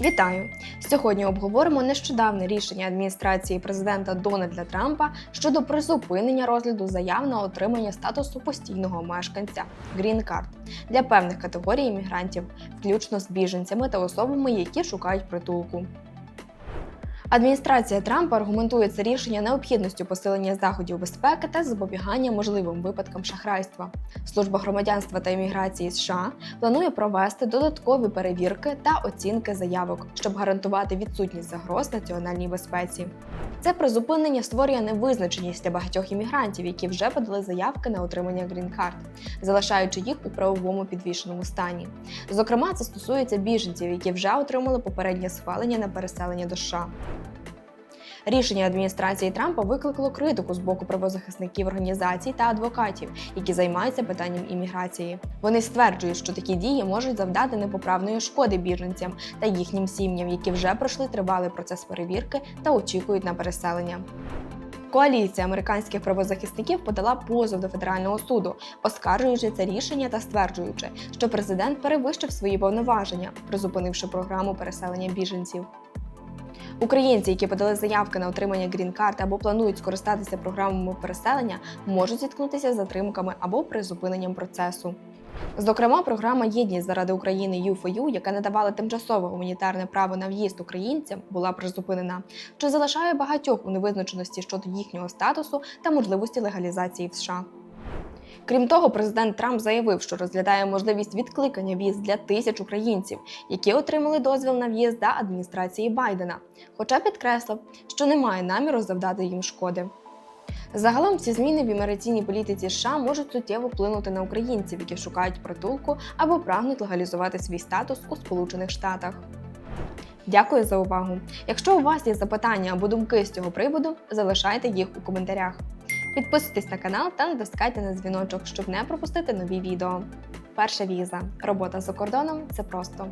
Вітаю! Сьогодні обговоримо нещодавне рішення адміністрації президента Дональда Трампа щодо призупинення розгляду заяв на отримання статусу постійного мешканця Green Card для певних категорій іммігрантів, включно з біженцями та особами, які шукають притулку. Адміністрація Трампа аргументує це рішення необхідністю посилення заходів безпеки та запобігання можливим випадкам шахрайства. Служба громадянства та імміграції США планує провести додаткові перевірки та оцінки заявок, щоб гарантувати відсутність загроз національній безпеці. Це призупинення створює невизначеність для багатьох іммігрантів, які вже подали заявки на отримання грін-карт, залишаючи їх у правовому підвішеному стані. Зокрема, це стосується біженців, які вже отримали попереднє схвалення на переселення до США. Рішення адміністрації Трампа викликало критику з боку правозахисників організацій та адвокатів, які займаються питанням імміграції. Вони стверджують, що такі дії можуть завдати непоправної шкоди біженцям та їхнім сім'ям, які вже пройшли тривалий процес перевірки та очікують на переселення. Коаліція американських правозахисників подала позов до федерального суду, оскаржуючи це рішення та стверджуючи, що президент перевищив свої повноваження, призупинивши програму переселення біженців. Українці, які подали заявки на отримання грін-карт або планують скористатися програмами переселення, можуть зіткнутися з затримками або призупиненням процесу. Зокрема, програма Єдність заради України U4U, яка надавала тимчасове гуманітарне право на в'їзд українцям, була призупинена, що залишає багатьох у невизначеності щодо їхнього статусу та можливості легалізації в США. Крім того, президент Трамп заявив, що розглядає можливість відкликання віз для тисяч українців, які отримали дозвіл на в'їзд до адміністрації Байдена, хоча підкреслив, що не має наміру завдати їм шкоди. Загалом ці зміни в імміграційній політиці США можуть суттєво вплинути на українців, які шукають притулку або прагнуть легалізувати свій статус у Сполучених Штатах. Дякую за увагу! Якщо у вас є запитання або думки з цього приводу, залишайте їх у коментарях. Підписуйтесь на канал та натискайте на дзвіночок, щоб не пропустити нові відео. Перша віза. Робота за кордоном це просто.